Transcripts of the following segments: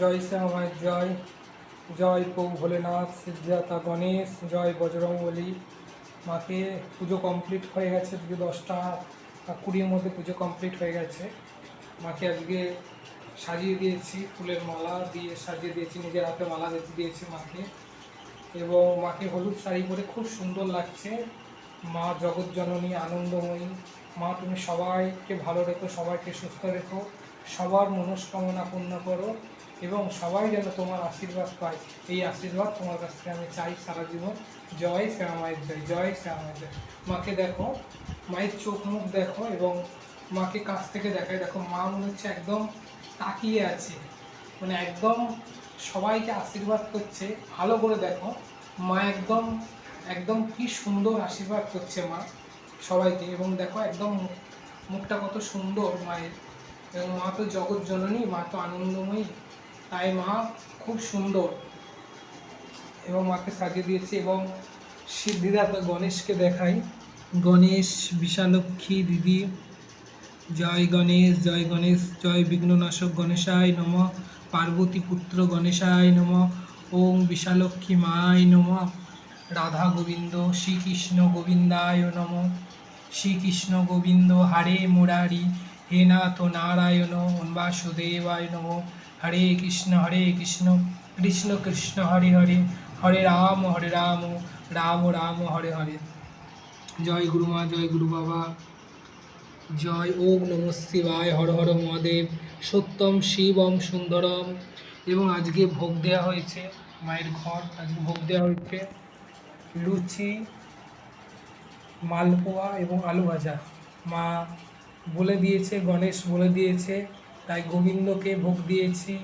জয় শ্যামায় জয় জয় প্রভু ভোলেনাথ সিদ্ধাতা গণেশ, জয় বজরংবলী মাকে পুজো কমপ্লিট হয়ে গেছে আজকে দশটা কুড়ির মধ্যে পুজো কমপ্লিট হয়ে গেছে। মাকে আজকে সাজিয়ে দিয়েছি, ফুলের মালা দিয়ে সাজিয়ে দিয়েছি, নিজের হাতে মালা দিতে দিয়েছি মাকে। এবং মাকে হলুদ শাড়ি পরে খুব সুন্দর লাগছে। মা জগৎ জননী আনন্দময়ী। মা, তুমি সবাইকে ভালো রেখো, সবাইকে সুস্থ রেখো। সবার মনস্কামনা পূর্ণ করো। এবং সবাই যেন তোমার আশীর্বাদ পায়। এই আশীর্বাদ তোমার কাছ থেকে আমি চাই সারা জীবন। জয় শ্যামা মায়ের জয় জয় শ্যামা মায়ের জয়। মাকে দেখো, মায়ের চোখ মুখ দেখো এবং মাকে কাছ থেকে দেখায়। দেখো, মা মনে হচ্ছে একদম তাকিয়ে আছে। মানে একদম সবাইকে আশীর্বাদ করছে। ভালো করে দেখো, মা একদম একদম কি সুন্দর আশীর্বাদ করছে মা সবাইকে। এবং দেখো, একদম মুখটা কত সুন্দর মায়ের। এবং মা তো জগৎ জননী, মা তো আনন্দময়ী। তাই মা খুব সুন্দর। এবং মাকে সাজিয়ে দিয়েছে এবং সিদ্ধিদাতা গণেশকে দেখাই। গণেশ বিশালক্ষী দিদি, জয় গণেশ জয় গণেশ, জয় বিঘ্ননাশক গণেশায় নম, পার্বতী পুত্র গণেশায় নম ওম বিশালক্ষী মায় নম, রাধা গোবিন্দ, শ্রীকৃষ্ণ গোবিন্দায় নম, শ্রীকৃষ্ণ গোবিন্দ, হরে মুরারি, হে নাথ নারায়ণ বাসুদেবায় নম হরে কৃষ্ণ হরে কৃষ্ণ কৃষ্ণ কৃষ্ণ, হরে হরে হরে রাম হরে রাম রাম রাম, হরে হরে। জয় গুরুমা জয় গুরু বাবা। জয় ওম নম শিবায়, হর হর মহাদেব, সত্যম শিবম সুন্দরম। এবং আজকে ভোগ দেওয়া হয়েছে, মায়ের ঘর, আজকে ভোগ দেওয়া হয়েছে লুচি, মালপোয়া এবং আলু ভাজা মা বলে দিয়েছে, গণেশ বলে দিয়েছে তাই গোবিন্দকে ভোগ দিয়েছি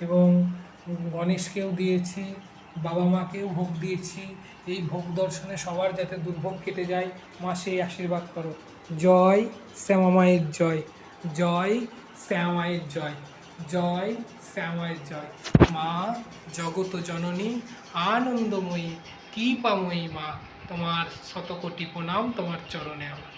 এবং গণেশকেও দিয়েছি বাবা মাকেও ভোগ দিয়েছি। এই ভোগ দর্শনে সবার যাতে দুর্ভোগ কেটে যায়, মা সেই আশীর্বাদ করো। জয় শ্যামা মায়ের জয় জয় শ্যামা মায়ের জয় জয় শ্যামায়ের জয়। মা জগত জননী, আনন্দময়ী, কৃপাময়ী মা, তোমার শতকোটি প্রণাম তোমার চরণে আমার।